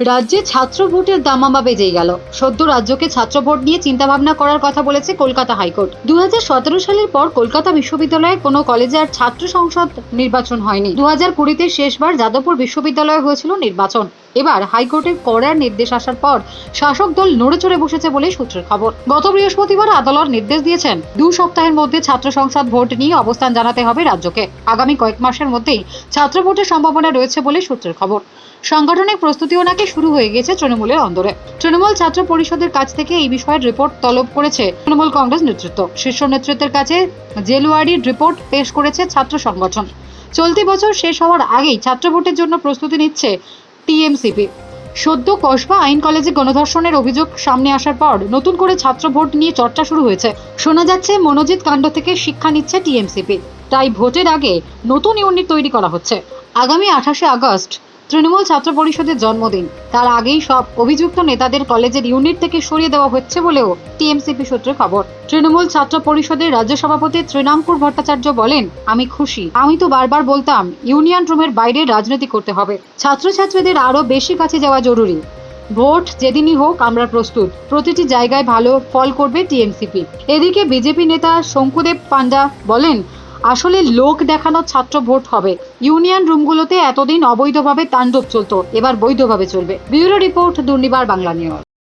রাজ্যে ছাত্র ভোটের দামামা বেজেই গেল। সদ্য রাজ্যকে ছাত্র ভোট নিয়ে চিন্তা ভাবনা করার কথা বলেছে কলকাতা হাইকোর্ট। দুই হাজার সতেরো সালের পর কলকাতা বিশ্ববিদ্যালয়ে কোনো কলেজে আর ছাত্র সংসদ নির্বাচন হয়নি। দু হাজার কুড়িতে শেষবার যাদবপুর বিশ্ববিদ্যালয়ে হয়েছিল নির্বাচন। এবার হাইকোর্টের কড়ার নির্দেশ আসার পর শাসক দল নড়ে চড়ে বসেছে বলে সূত্রের খবর। গত বৃহস্পতিবার আদালত নির্দেশ দিয়েছেন, দু সপ্তাহের মধ্যে ছাত্র সংসদ ভোট নিয়ে অবস্থান জানাতে হবে রাজ্যকে। আগামী কয়েক মাসের মধ্যেই ছাত্র ভোটের সম্ভাবনা রয়েছে বলে সূত্রের খবর। সাংগঠনিক প্রস্তুতিও নাকি শুরু হয়ে গেছে তৃণমূলের অন্দরে। তৃণমূল ছাত্র পরিষদের কাছ থেকে এই বিষয়ের রিপোর্ট তলব করেছে তৃণমূল কংগ্রেস নেতৃত্ব। শীর্ষ নেতৃত্বের কাছে জেলওয়ারির রিপোর্ট পেশ করেছে ছাত্র সংগঠন। চলতি বছর শেষ হওয়ার আগেই ছাত্র ভোটের জন্য প্রস্তুতি নিচ্ছে টিএমসিপি। সদ্য কসবা আইন কলেজে গণধর্ষণের অভিযোগ সামনে আসার পর নতুন করে ছাত্র ভোট নিয়ে চর্চা শুরু হয়েছে। শোনা যাচ্ছে মনোজিৎ কাণ্ড থেকে শিক্ষা নিচ্ছে টিএমসিপি। তাই ভোটের আগে নতুন ইউনিট তৈরি করা হচ্ছে। আগামী আঠাশে আগস্ট তৃণমূল ছাত্র পরিষদের জন্মদিন। তার আগেই সব অভিযুক্ত নেতাদের কলেজের ইউনিট থেকে সরিয়ে দেওয়া হচ্ছে বলেও টিএমসিপি সূত্রে খবর। তৃণমূল ছাত্র পরিষদের রাজ্য সভাপতি তৃণাঙ্কুর ভট্টাচার্য বলেন, আমি খুশি। আমি তো বারবার বলতাম, ইউনিয়ন রুমের বাইরে রাজনীতি করতে হবে। ছাত্রছাত্রীদের আরও বেশি কাছে যাওয়া জরুরি। ভোট যেদিনই হোক আমরা প্রস্তুত। প্রতিটি জায়গায় ভালো ফল করবে টিএমসিপি। এদিকে বিজেপি নেতা শঙ্কুদেব পান্ডা বলেন আসলে লোক দেখানো ছাত্র ভোট হবে। ইউনিয়ন রুমগুলোতে এতদিন অবৈধভাবে তাণ্ডব চলত, এবার বৈধভাবে চলবে। Bureau report Durnibar Bangla news.